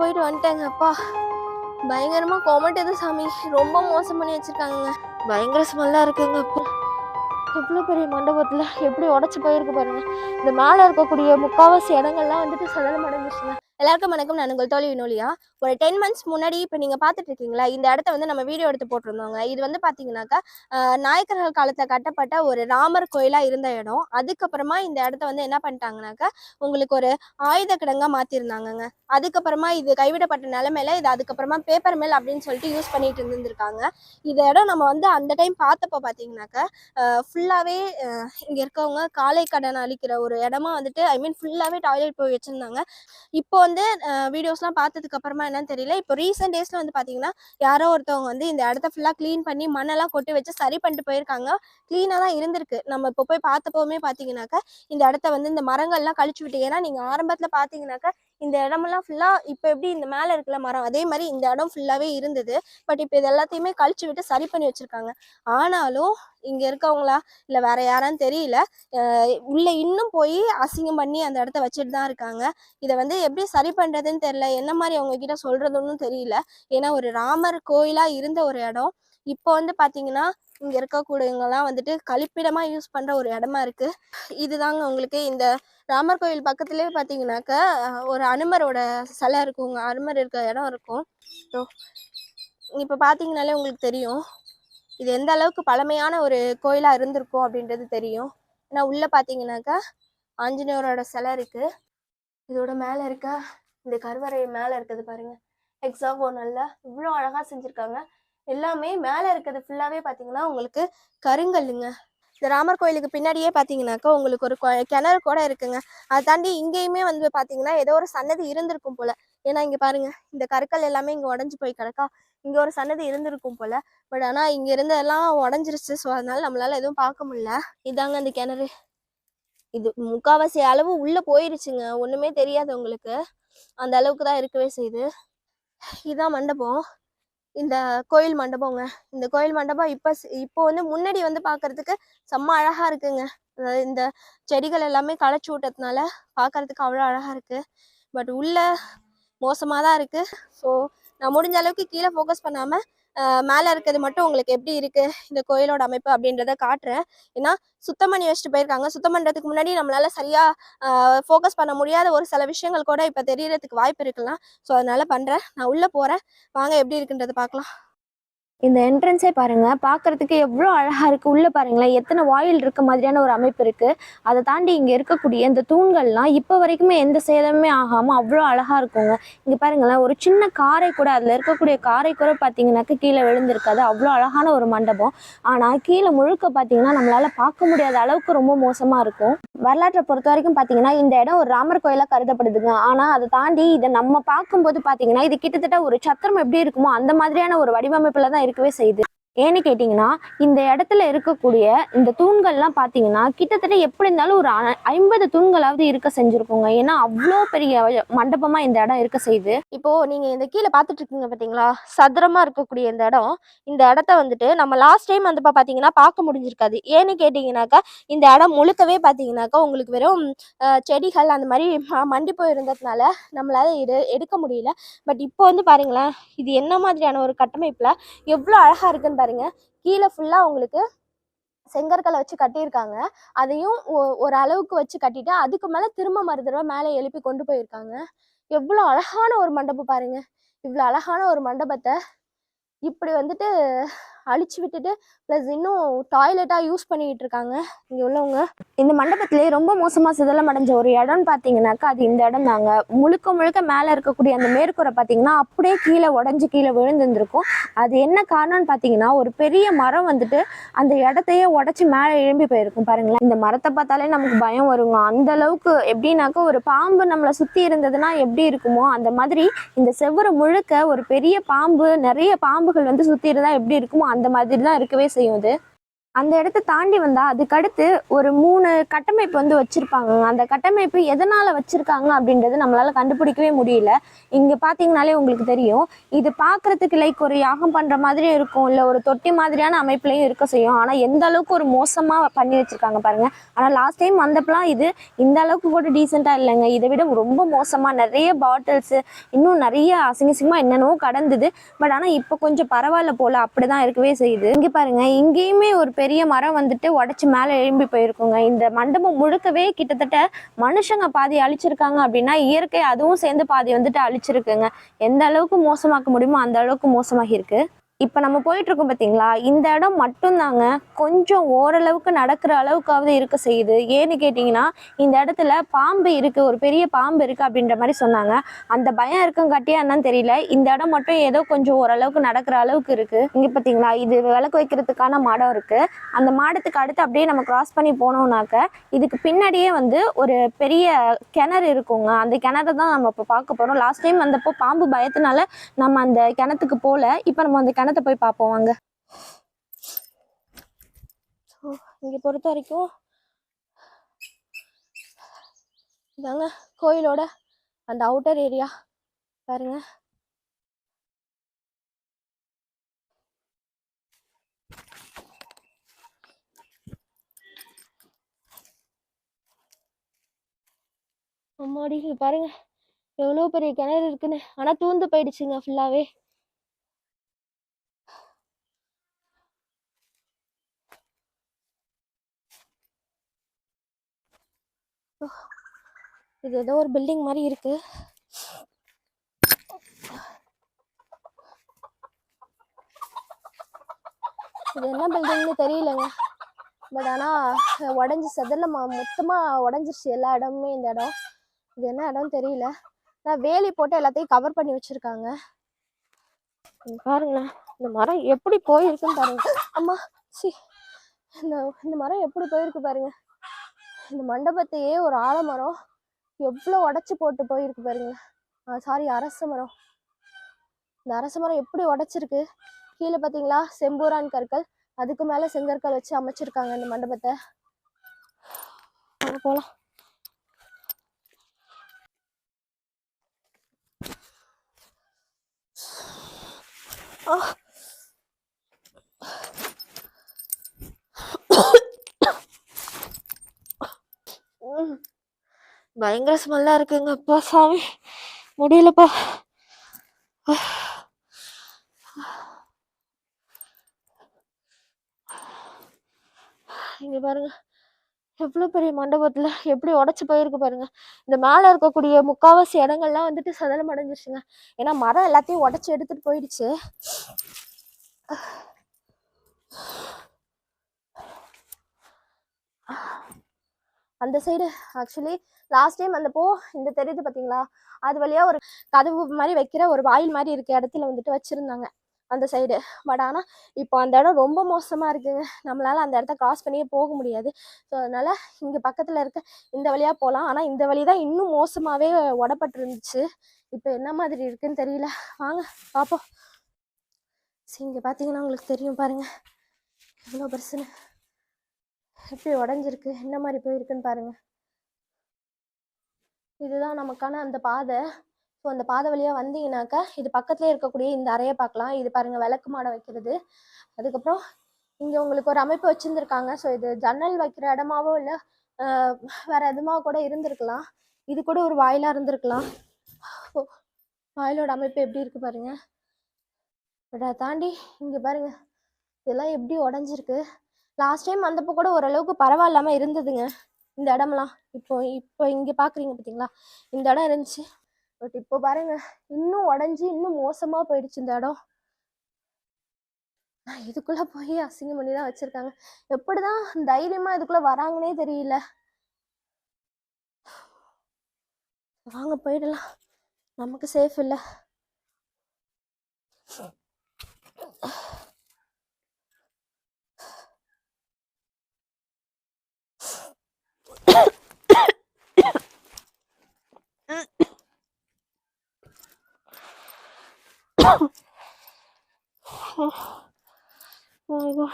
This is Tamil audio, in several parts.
போயிட்டு வந்துட்டேங்க அப்பா பயங்கரமா கோமட்டது சாமி ரொம்ப மோசம் பண்ணி வச்சுருக்காங்க பயங்கர ஸ்மெல்லா இருக்குங்க அப்பா. எவ்வளோ பெரிய மண்டபத்தில் எப்படி உடச்சி போயிருக்கு பாருங்க. இந்த மேலே இருக்கக்கூடிய முக்காவாசி இடங்கள்லாம் வந்துட்டு சடலம் அடைஞ்சிருச்சுங்க. எல்லாருக்கும் வணக்கம் நான் உங்கள் தோழி வினோலியா. ஒரு டென் மந்த்ஸ் முன்னாடி இப்போ நீங்கள் பார்த்துட்டு இருக்கீங்களா? இந்த இடத்த வந்து நம்ம வீடியோ எடுத்து போட்டிருந்தோங்க. இது வந்து பார்த்தீங்கன்னாக்கா நாயக்கர்கள் காலத்தில் கட்டப்பட்ட ஒரு ராமர் கோயிலாக இருந்த இடம். அதுக்கப்புறமா இந்த இடத்த வந்து என்ன பண்ணிட்டாங்கனாக்கா உங்களுக்கு ஒரு ஆயுத கிடங்காக மாற்றிருந்தாங்கங்க அதுக்கப்புறமா இது கைவிடப்பட்ட நிலமையில இது அதுக்கப்புறமா பேப்பர் மில் அப்படின்னு சொல்லிட்டு யூஸ் பண்ணிட்டு இருந்திருக்காங்க இந்த இடம் நம்ம வந்து அந்த டைம் பார்த்தப்போ பார்த்தீங்கன்னாக்கா ஃபுல்லாகவே இங்கே இருக்கவங்க காலை கடன் அளிக்கிற ஒரு இடமா வந்துட்டு ஐ மீன் ஃபுல்லாகவே டாய்லெட் போய் வச்சுருந்தாங்க. இப்போ வந்து வீடியோஸ்லாம் பார்த்ததுக்கு அப்புறமா என்னன்னு தெரியல. இப்போ ரீசெண்ட் டேஸில் வந்து பார்த்தீங்கன்னா யாரோ ஒருத்தவங்க வந்து இந்த இடத்த ஃபுல்லாக க்ளீன் பண்ணி மண்ணெல்லாம் கொட்டி வச்சு சரி பண்ணிட்டு போயிருக்காங்க. க்ளீனாக தான் இருந்திருக்கு. நம்ம இப்போ போய் பார்த்தப்போவுமே பார்த்தீங்கன்னாக்கா இந்த இடத்த வந்து இந்த மரங்கள்லாம் கழிச்சு விட்டு ஏன்னா நீங்கள் ஆரம்பத்தில் பார்த்தீங்கன்னாக்கா இந்த இடமெல்லாம் ஃபுல்லாக இப்போ எப்படி இந்த மேலே இருக்கிற மரம் அதே மாதிரி இந்த இடம் ஃபுல்லாகவே இருந்தது. பட் இப்போ இது எல்லாத்தையுமே கழிச்சு விட்டு சரி பண்ணி வச்சுருக்காங்க. ஆனாலும் இங்கே இருக்கவங்களா இல்லை வேற யாரான்னு தெரியல உள்ளே இன்னும் போய் அசிங்கம் பண்ணி அந்த இடத்த வச்சுட்டு தான் இருக்காங்க. இதை வந்து எப்படி சரி பண்ணுறதுன்னு தெரியல என்ன மாதிரி அவங்க கிட்ட சொல்கிறதுன்னு தெரியல. ஏன்னா ஒரு ராமர் கோயிலாக இருந்த ஒரு இடம். இப்போ வந்து பார்த்தீங்கன்னா இங்கே இருக்கக்கூடியவங்கலாம் வந்துட்டு கழிப்பிடமா யூஸ் பண்ணுற ஒரு இடமா இருக்கு. இதுதாங்க உங்களுக்கு இந்த ராமர் கோயில் பக்கத்துலேயே பார்த்தீங்கன்னாக்கா ஒரு அனுமரோட சிலை இருக்குங்க அனுமர் இருக்க இடம் இருக்கும். ஸோ இப்போ பார்த்தீங்கனாலே உங்களுக்கு தெரியும். இது எந்த அளவுக்கு பழமையான ஒரு கோயிலாக இருந்திருக்கும் அப்படின்றது தெரியும். ஏன்னா உள்ளே பார்த்தீங்கன்னாக்கா ஆஞ்சநேயரோட சிலை இருக்கு. இதோட மேலே இருக்க இந்த கருவறை மேலே இருக்குது பாருங்க. எக்ஸாகோ நல்லா இவ்வளோ அழகாக செஞ்சுருக்காங்க. எல்லாமே மேலே இருக்கிறது ஃபுல்லாகவே பார்த்தீங்கன்னா உங்களுக்கு கருங்கல்லுங்க. இந்த ராமர் கோயிலுக்கு பின்னாடியே பார்த்தீங்கன்னாக்கா உங்களுக்கு ஒரு கொ- கிணறு கூட இருக்குங்க. அதை தாண்டி இங்கேயுமே வந்து பார்த்தீங்கன்னா ஏதோ ஒரு சன்னதி இருந்திருக்கும் போல. ஏன்னா இங்கே பாருங்க இந்த கற்கள் எல்லாமே இங்கே உடஞ்சி போய் கிடக்கா. இங்கே ஒரு சன்னதி இருந்திருக்கும் போல. பட் ஆனால் இங்கே இருந்ததெல்லாம் உடஞ்சிருச்சு. ஸோ அதனால நம்மளால எதுவும் பார்க்க முடியல. இதாங்க அந்த கிணறு. இது முக்காவாசி அளவு உள்ளே போயிருச்சுங்க. ஒன்றுமே தெரியாது உங்களுக்கு. அந்த அளவுக்கு தான் இருக்கவே செய்யுது. இதான் மண்டபம். இந்த கோயில் மண்டபங்க. இந்த கோயில் மண்டபம் இப்போ இப்போ வந்து முன்னாடி வந்து பார்க்கறதுக்கு செம்ம அழகா இருக்குங்க. இந்த செடிகள் எல்லாமே களைச்சி விட்டதுனால பார்க்கறதுக்கு அவ்வளோ அழகா இருக்கு. பட் உள்ள மோசமாக தான் இருக்கு. ஸோ நான் முடிஞ்ச அளவுக்கு கீழே ஃபோக்கஸ் பண்ணாம மேலே இருக்கிறது மட்டும் உங்களுக்கு எப்படி இருக்கு? இந்த கோயிலோட அமைப்பு அப்படின்றத காட்டுறேன். ஏன்னா சுத்தம் பண்ணி வச்சுட்டு போயிருக்காங்க. சுத்தம் பண்றதுக்கு முன்னாடி நம்மளால சரியா ஃபோக்கஸ் பண்ண முடியாத ஒரு சில விஷயங்கள் கூட இப்போ தெரியறதுக்கு வாய்ப்பு இருக்கலாம். ஸோ அதனால பண்றேன். நான் உள்ள போறேன். வாங்க எப்படி இருக்குன்றத பார்க்கலாம். இந்த என்ட்ரன்ஸே பாருங்க. பார்க்கறதுக்கு எவ்வளோ அழகா இருக்கு. உள்ள பாருங்களேன். எத்தனை வாயில் இருக்க மாதிரியான ஒரு அமைப்பு இருக்கு. அதை தாண்டி இங்க இருக்கக்கூடிய இந்த தூண்கள்லாம் இப்போ வரைக்குமே எந்த சேதமுமே ஆகாம அவ்வளோ அழகா இருக்குங்க. இங்க பாருங்களேன். ஒரு சின்ன காரை கூட அதுல இருக்கக்கூடிய காரை கூட பார்த்தீங்கன்னாக்க கீழே விழுந்திருக்காது. அவ்வளோ அழகான ஒரு மண்டபம். ஆனா கீழே முழுக்க பார்த்தீங்கன்னா நம்மளால பார்க்க முடியாத அளவுக்கு ரொம்ப மோசமா இருக்கும். வரலாற்றை பொறுத்த வரைக்கும் பார்த்தீங்கன்னா இந்த இடம் ஒரு ராமர் கோயிலாக கருதப்படுதுங்க. ஆனால் அதை தாண்டி இதை நம்ம பார்க்கும்போது பார்த்தீங்கன்னா இது கிட்டத்தட்ட ஒரு சத்திரம் எப்படி இருக்குமோ அந்த மாதிரியான ஒரு வடிவமைப்பில் தான் இருக்கவே செய்யுது ஏன்னு கேட்டிங்கன்னா இந்த இடத்துல இருக்கக்கூடிய இந்த தூண்கள்லாம் பார்த்தீங்கன்னா கிட்டத்தட்ட எப்படி இருந்தாலும் ஒரு ஐம்பது தூண்களாவது இருக்க செஞ்சுருக்கோங்க. ஏன்னா அவ்வளோ பெரிய மண்டபமாக இந்த இடம் இருக்க செய்யுது. இப்போது நீங்கள் இந்த கீழே பார்த்துட்டு இருக்கீங்க பார்த்தீங்களா சதுரமாக இருக்கக்கூடிய இந்த இடம். இந்த இடத்த வந்துட்டு நம்ம லாஸ்ட் டைம் வந்து பார்த்தீங்கன்னா பார்க்க முடிஞ்சிருக்காது. ஏன்னு கேட்டிங்கனாக்கா இந்த இடம் முழுக்கவே பார்த்தீங்கன்னாக்கா உங்களுக்கு வெறும் செடிகள் அந்த மாதிரி ம- மண்டி போயிருந்ததுனால நம்மளால் இது எடுக்க முடியல. பட் இப்போ வந்து பாருங்களேன் இது என்ன மாதிரியான ஒரு கட்டமைப்பில் எவ்வளோ அழகாக இருக்குன்னு பாருங்க. கீழே ஃபுல்லாக உங்களுக்கு செங்கற்களை வச்சு கட்டியிருக்காங்க. அதையும் ஒ- ஒரு அளவுக்கு வச்சு கட்டிட்டு அதுக்கு மேலே திரும்ப மறு தடவை மேலே எழுப்பி கொண்டு போயிருக்காங்க. எவ்வளோ அழகான ஒரு மண்டபம் பாருங்க. இவ்வளோ அழகான ஒரு மண்டபத்தை இப்படி வந்துட்டு அழிச்சு விட்டுட்டு ப்ளஸ் இன்னும் டாய்லெட்டாக யூஸ் பண்ணிக்கிட்டு இருக்காங்க இங்கே உள்ளவங்க. இந்த மண்டபத்திலே ரொம்ப மோசமாக சிதலம் அடைஞ்ச ஒரு இடம்னு பார்த்தீங்கன்னாக்கா அது இந்த இடம் தாங்க. முழுக்க முழுக்க மேலே இருக்கக்கூடிய அந்த மேற்கூரை பார்த்தீங்கன்னா அப்படியே கீழே உடஞ்சி கீழே விழுந்துருந்துருக்கும். அது என்ன காரணம்னு பார்த்தீங்கன்னா ஒரு பெரிய மரம் வந்துட்டு அந்த இடத்தையே உடச்சி மேலே எழும்பி போயிருக்கும் பாருங்களேன். இந்த மரத்தை பார்த்தாலே நமக்கு பயம் வருங்க. அந்த அளவுக்கு எப்படின்னாக்கா ஒரு பாம்பு நம்மளை சுற்றி இருந்ததுன்னா எப்படி இருக்குமோ அந்த மாதிரி இந்த செவ்வரை முழுக்க ஒரு பெரிய பாம்பு நிறைய பாம்புகள் வந்து சுற்றி இருந்தால் எப்படி இருக்குமோ அந்த மாதிரி தான் இருக்கவே செய்யும் இது அந்த இடத்த தாண்டி வந்தால் அதுக்கடுத்து ஒரு மூணு கட்டமைப்பு வந்து வச்சுருப்பாங்க. அந்த கட்டமைப்பு எதனால் வச்சுருக்காங்க அப்படின்றது நம்மளால் கண்டுபிடிக்கவே முடியல. இங்கே பார்த்தீங்கனாலே உங்களுக்கு தெரியும். இது பார்க்குறதுக்கு லைக் ஒரு யாகம் பண்ணுற மாதிரி இருக்கும். இல்லை ஒரு தொட்டி மாதிரியான அமைப்புலையும் இருக்க செய்யும். ஆனால் எந்த அளவுக்கு ஒரு மோசமாக பண்ணி வச்சுருக்காங்க பாருங்கள் ஆனால் லாஸ்ட் டைம் வந்தப்பெல்லாம் இது இந்த அளவுக்கு கூட டீசெண்டாக இல்லைங்க. இதை விட ரொம்ப மோசமாக நிறைய பாட்டில்ஸு இன்னும் நிறைய அசிங்க அசிங்கமா என்னென்னவோ கடந்தது. பட் ஆனால் இப்போ கொஞ்சம் பரவாயில்ல போல். அப்படி தான் இருக்கவே செய்யுது. இங்கே பாருங்கள் இங்கேயுமே ஒரு பெரிய பெரிய மரம் வந்துட்டு உடச்சி மேலே எழும்பி போயிருக்குங்க. இந்த மண்டபம் முழுக்கவே கிட்டத்தட்ட மனுஷங்க பாதி அழிச்சிருக்காங்க அப்படின்னா இயற்கை அதுவும் சேர்ந்து பாதி வந்துட்டு அழிச்சிருக்குங்க. எந்த அளவுக்கு மோசமாக்க முடியுமோ அந்த அளவுக்கு மோசமாகி இருக்கு இப்போ நம்ம போயிட்டுருக்கோம் பார்த்தீங்களா இந்த இடம் மட்டும்தாங்க கொஞ்சம் ஓரளவுக்கு நடக்கிற அளவுக்காவது இருக்க செய்யுது. ஏன்னு கேட்டிங்கன்னா இந்த இடத்துல பாம்பு இருக்குது ஒரு பெரிய பாம்பு இருக்குது அப்படின்ற மாதிரி சொன்னாங்க. அந்த பயம் இருக்கங்காட்டியா என்னன்னு தெரியல. இந்த இடம் மட்டும் ஏதோ கொஞ்சம் ஓரளவுக்கு நடக்கிற அளவுக்கு இருக்கு. இங்கே பார்த்தீங்களா இது விளக்கு வைக்கிறதுக்கான மாடம் இருக்கு. அந்த மாடத்துக்கு அடுத்து அப்படியே நம்ம கிராஸ் பண்ணி போனோம்னாக்க இதுக்கு பின்னாடியே வந்து ஒரு பெரிய கிணறு இருக்குங்க. அந்த கிணறு தான் நம்ம இப்போ பார்க்க போகிறோம் லாஸ்ட் டைம் வந்தப்போ பாம்பு பயத்தினால நம்ம அந்த கிணத்துக்கு போகல இப்போ நம்ம அந்த கிணத்தை போய் பார்ப்போம் வாங்க. இங்கே பொறுத்த வரைக்கும் இதாங்க கோயிலோட அந்த அவுட்டர் ஏரியா பாருங்க. அம்மாடி பாருங்க. எவ்வளோ பெரிய கிணறு இருக்குன்னு. ஆனால் தூந்து போயிடுச்சுங்க ஃபுல்லாகவே இது ஏதோ ஒரு பில்டிங் மாதிரி இருக்கு. இது என்ன பில்டிங்னு தெரியலங்க. பட் ஆனால் உடஞ்சி செதில் மொத்தமாக உடஞ்சிருச்சு எல்லா இடமுமே இந்த இடம். இது என்ன இடம் தெரியல. நான் வேலி போட்டு எல்லாத்தையும் கவர் பண்ணி வச்சிருக்காங்க. பாருங்களேன். இந்த மரம் எப்படி போயிருக்குன்னு பாருங்க. அம்மா சி இந்த இந்த மரம் எப்படி போயிருக்கு பாருங்க. இந்த மண்டபத்தையே ஒரு ஆலமரம். எவ்வளோ உடச்சி போட்டு போயிருக்கு பாருங்க. சாரி அரச மரம். இந்த அரச மரம் எப்படி உடைச்சிருக்கு? கீழே பார்த்தீங்களா செம்பூரான் கற்கள். அதுக்கு மேலே செங்கற்கள் வச்சு அமைச்சிருக்காங்க இந்த மண்டபத்தை. போகலாம் ஆ பயங்கர ஸ்மெல்லா இருக்குங்க. அப்பா சாமி. முடியலப்பா. இங்க பாருங்க. எவ்வளோ பெரிய மண்டபத்துல எப்படி உடச்சி போயிருக்கு பாருங்க. இந்த மேல இருக்கக்கூடிய முக்காவாசி இடங்கள்லாம் வந்துட்டு சதலம் அடைஞ்சிருச்சுங்க. ஏன்னா மரம் எல்லாத்தையும் உடைச்சு எடுத்துட்டு போயிடுச்சு. அந்த சைடு ஆக்சுவலி லாஸ்ட் டைம் வந்தப்போ இந்த தெரியுது பார்த்தீங்களா அது வழியாக ஒரு கதவு மாதிரி வைக்கிற ஒரு வாயில் மாதிரி இருக்க இடத்துல வந்துட்டு வச்சுருந்தாங்க அந்த சைடு பட் ஆனால் இப்போ அந்த இடம் ரொம்ப மோசமாக இருக்குங்க. நம்மளால் அந்த இடத்த கிராஸ் பண்ணியே போக முடியாது. ஸோ அதனால் இங்கே பக்கத்தில் இருக்க இந்த வழியாக போகலாம் ஆனால் இந்த வழி தான் இன்னும் மோசமாகவே உடப்பட்டுருந்துச்சு. இப்போ என்ன மாதிரி இருக்குன்னு தெரியல. வாங்க பார்ப்போம் சரி இங்கே பார்த்தீங்கன்னா உங்களுக்கு தெரியும் பாருங்கள் எவ்வளோ பெருசுன்னு. எப்படி உடஞ்சிருக்கு? என்ன மாதிரி போயிருக்குன்னு பாருங்கள் இதுதான் நமக்கான அந்த பாதை. ஸோ அந்த பாதை வழியாக வந்தீங்கன்னாக்கா இது பக்கத்துலேயே இருக்கக்கூடிய இந்த அறையை பார்க்கலாம். இது பாருங்க விளக்கு மாடை வைக்கிறது. அதுக்கப்புறம் இங்கே உங்களுக்கு ஒரு அமைப்பு வச்சிருந்துருக்காங்க. ஸோ இது ஜன்னல் வைக்கிற இடமாவோ இல்லை வேற எதுமாவோ கூட இருந்திருக்கலாம். இது கூட ஒரு வாயிலாக இருந்திருக்கலாம். வாயிலோட அமைப்பு எப்படி இருக்கு பாருங்க. பட் அதை தாண்டி இங்கே பாருங்க. இதெல்லாம் எப்படி உடஞ்சிருக்கு? லாஸ்ட் டைம் வந்தப்போ கூட ஓரளவுக்கு பரவாயில்லாமல் இருந்ததுங்க. இந்த இடம்லாம் இப்போ இப்போ இங்கே பார்க்குறீங்க பார்த்தீங்களா இந்த இடம் இருந்துச்சு. பட் இப்போ பாருங்க இன்னும் உடஞ்சி இன்னும் மோசமாக போயிடுச்சு இந்த இடம். இதுக்குள்ளே போய் அசிங்கம் பண்ணி தான் வச்சிருக்காங்க. எப்படிதான் தைரியமாக இதுக்குள்ளே வராங்கன்னே தெரியல. வாங்க போயிடலாம். நமக்கு சேஃப் இல்லை. 아이고.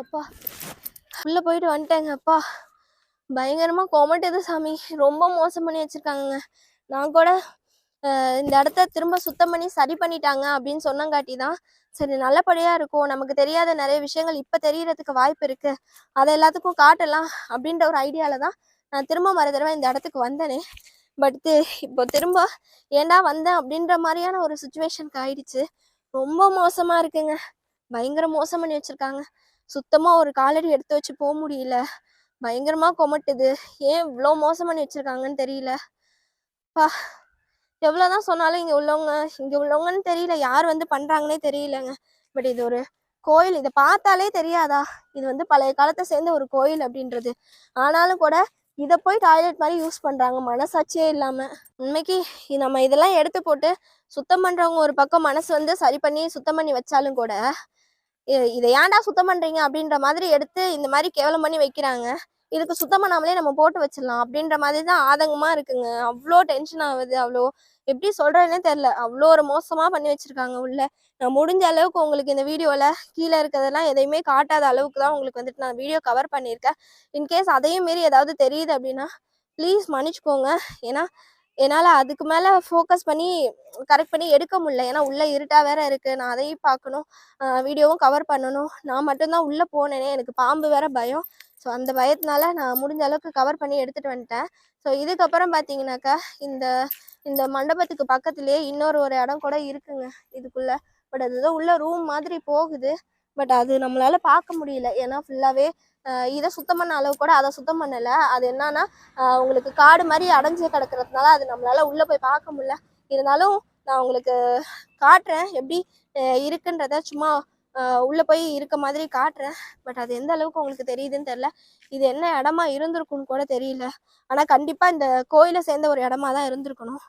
அப்பா உள்ள போயிட்டு வந்துட்டேங்க அப்பா. பயங்கரமாக கோமட் இது சாமி. ரொம்ப மோசம் பண்ணி வச்சிருக்காங்க நான் கூட இந்த இடத்த திரும்ப சுத்தம் பண்ணி சரி பண்ணிட்டாங்க அப்படின்னு சொன்னங்காட்டி தான் சரி நல்லபடியா இருக்கும். நமக்கு தெரியாத நிறைய விஷயங்கள் இப்ப தெரியறதுக்கு வாய்ப்பு இருக்கு. அதை எல்லாத்துக்கும் காட்டலாம் அப்படின்ற ஒரு ஐடியால தான் நான் திரும்ப மறு தடவை இந்த இடத்துக்கு வந்தேனே. பட் இப்போ திரும்ப ஏன்டா வந்தேன் அப்படின்ற மாதிரியான ஒரு சுச்சுவேஷனுக்கு ஆயிடுச்சு. ரொம்ப மோசமாக இருக்குங்க. பயங்கர மோசம் பண்ணி வச்சிருக்காங்க. சுத்தமாக ஒரு காலடி எடுத்து வச்சு போக முடியல. பயங்கரமாக கொமட்டுது. ஏன் இவ்வளோ மோசம் பண்ணி வச்சுருக்காங்கன்னு தெரியல. பா எவ்வளோதான் சொன்னாலும் இங்கே உள்ளவங்க இங்கே உள்ளவங்கன்னு தெரியல. யார் வந்து பண்ணுறாங்கன்னே தெரியலங்க. பட் இது ஒரு கோயில். இதை பார்த்தாலே தெரியாதா? இது வந்து பழைய காலத்தை சேர்ந்த ஒரு கோயில் அப்படின்றது. ஆனாலும் கூட இதை போய் டாய்லெட் மாதிரி யூஸ் பண்ணுறாங்க மனசாட்சியே இல்லாமல் உண்மைக்கு நம்ம இதெல்லாம் எடுத்து போட்டு சுத்தம் பண்ணுறவங்க ஒரு பக்கம் மனசு வந்து சரி பண்ணி சுத்தம் பண்ணி வச்சாலும் கூட இதை ஏன்டா சுத்தம் பண்ணுறீங்க அப்படின்ற மாதிரி எடுத்து இந்த மாதிரி கேவலம் பண்ணி வைக்கிறாங்க. இதுக்கு சுத்தம் பண்ணாமலே நம்ம போட்டு வச்சிடலாம் அப்படின்ற மாதிரி தான் ஆதங்கமா இருக்குங்க. அவ்வளோ டென்ஷன் ஆகுது அவ்வளோ எப்படி சொல்றேன்னே தெரில அவ்வளோ ஒரு மோசமா பண்ணி வச்சிருக்காங்க உள்ள. நான் முடிஞ்ச அளவுக்கு உங்களுக்கு இந்த வீடியோல கீழே இருக்கிறதெல்லாம் எதையுமே காட்டாத அளவுக்கு தான் உங்களுக்கு வந்துட்டு நான் வீடியோ கவர் பண்ணியிருக்கேன். இன்கேஸ் அதையும் மீறி ஏதாவது தெரியுது அப்படின்னா ப்ளீஸ் மன்னிச்சுக்கோங்க. ஏன்னா என்னால் அதுக்கு மேலே ஃபோக்கஸ் பண்ணி கரெக்ட் பண்ணி எடுக்க முடியல. ஏன்னா உள்ளே இருட்டாக வேற இருக்குது நான் அதையும் பார்க்கணும். வீடியோவும் கவர் பண்ணணும். நான் மட்டும்தான் உள்ளே போனேனே. எனக்கு பாம்பு வேற பயம். ஸோ அந்த பயத்தினால நான் முடிஞ்ச அளவுக்கு கவர் பண்ணி எடுத்துகிட்டு வந்துட்டேன். ஸோ இதுக்கப்புறம் பார்த்தீங்கன்னாக்கா இந்த இந்த மண்டபத்துக்கு பக்கத்துலேயே இன்னொரு ஒரு இடம் கூட இருக்குங்க. இதுக்குள்ளே. பட் அது ஏதோ உள்ள ரூம் மாதிரி போகுது. பட் அது நம்மளால பார்க்க முடியல. ஏன்னா ஃபுல்லாகவே இதை சுத்தம் பண்ண அளவு கூட அதை சுத்தம் பண்ணலை. அது என்னன்னா உங்களுக்கு காடு மாதிரி அடைஞ்சு கிடக்கிறதுனால அது நம்மளால உள்ளே போய் பார்க்க முடியல. இருந்தாலும் நான் உங்களுக்கு காட்டுறேன் எப்படி இருக்குன்றத சும்மா உள்ளே போய் இருக்க மாதிரி காட்டுறேன். பட் அது எந்த அளவுக்கு உங்களுக்கு தெரியுதுன்னு தெரியல. இது என்ன இடமா இருந்திருக்கும்னு கூட தெரியல. ஆனால் கண்டிப்பாக இந்த கோயிலை சேர்ந்த ஒரு இடமா தான் இருந்திருக்கணும்.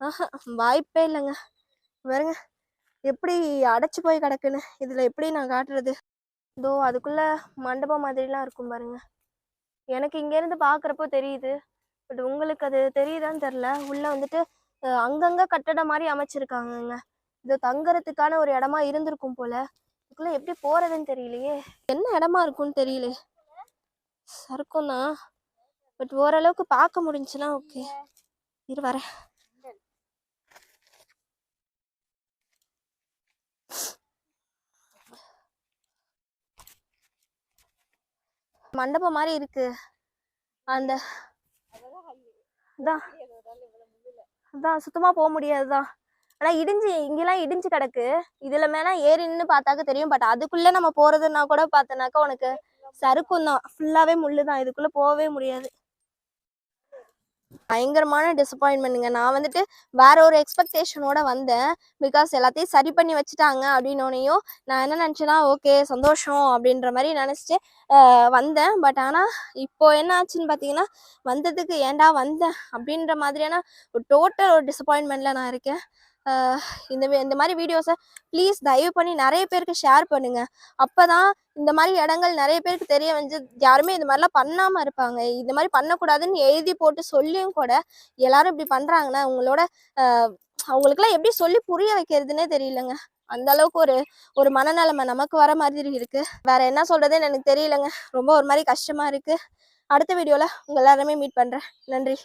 ஆஹா வாய்ப்பே இல்லைங்க. பாருங்க எப்படி அடைச்சி போய் கிடக்குன்னு. இதில் எப்படி நான் காட்டுறது? இதோ அதுக்குள்ள மண்டபம் மாதிரிலாம் இருக்கும் பாருங்க. எனக்கு இங்கேருந்து பார்க்குறப்போ தெரியுது. பட் உங்களுக்கு அது தெரியுதான்னு தெரில. உள்ளே வந்துட்டு அங்கங்கே கட்டடம் மாதிரி அமைச்சிருக்காங்கங்க. இது தங்குறதுக்கான ஒரு இடமா இருந்திருக்கும் போல. இதுக்குள்ளே எப்படி போகிறதுன்னு தெரியலையே. என்ன இடமா இருக்கும்னு தெரியல. சறுக்கும் பட் ஓரளவுக்கு பார்க்க முடிஞ்சுன்னா ஓகே. இரு வரேன். மண்டபம் மாதிரி இருக்கு. அந்த அதான். அதான் சுத்தமா போக முடியாதுதான் ஆனா இடிஞ்சு இங்கெல்லாம் இடிஞ்சு கிடக்கு. இதுல மேல ஏறி நின்னு பார்த்தாக்க தெரியும். பட் அதுக்குள்ள நம்ம போறதுன்னா கூட பார்த்தனாக்கா உனக்கு சறுக்கும் தான் ஃபுல்லாவே முள்ளு தான் இதுக்குள்ள போகவே முடியாது. பயங்கரமான டிசப்பாயின்மெண்ட்டுங்க நான் வந்துட்டு வேற ஒரு எக்ஸ்பெக்டேஷனோட வந்தேன். பிகாஸ் எல்லாத்தையும் சரி பண்ணி வச்சுட்டாங்க அப்படின்னோனையும் நான் என்ன நினச்சேன்னா ஓகே சந்தோஷம் அப்படின்ற மாதிரி நினச்சிட்டு வந்தேன். பட் ஆனால் இப்போ என்ன ஆச்சுன்னு பார்த்தீங்கன்னா வந்ததுக்கு ஏன்டா வந்தேன் அப்படின்ற மாதிரியான ஒரு டோட்டல் ஒரு டிசப்பாயின்மெண்ட்டில் நான் இருக்கேன். இந்த இந்த மாதிரி வீடியோஸை ப்ளீஸ் தயவு பண்ணி நிறைய பேருக்கு ஷேர் பண்ணுங்கள் அப்போ தான் இந்த மாதிரி இடங்கள் நிறைய பேருக்கு தெரிய வந்து யாருமே இந்த மாதிரிலாம் பண்ணாமல் இருப்பாங்க. இந்த மாதிரி பண்ணக்கூடாதுன்னு எழுதி போட்டு சொல்லியும் கூட எல்லாரும் இப்படி பண்ணுறாங்கன்னா உங்களோட அவங்களுக்குலாம் எப்படி சொல்லி புரிய வைக்கிறதுனே தெரியலங்க. அந்த அளவுக்கு ஒரு ஒரு மனநிலைமை நமக்கு வர மாதிரி இருக்கு. வேற என்ன சொல்றதுன்னு எனக்கு தெரியலங்க. ரொம்ப ஒரு மாதிரி கஷ்டமா இருக்கு. அடுத்த வீடியோல உங்க எல்லாருமே மீட் பண்றேன். நன்றி.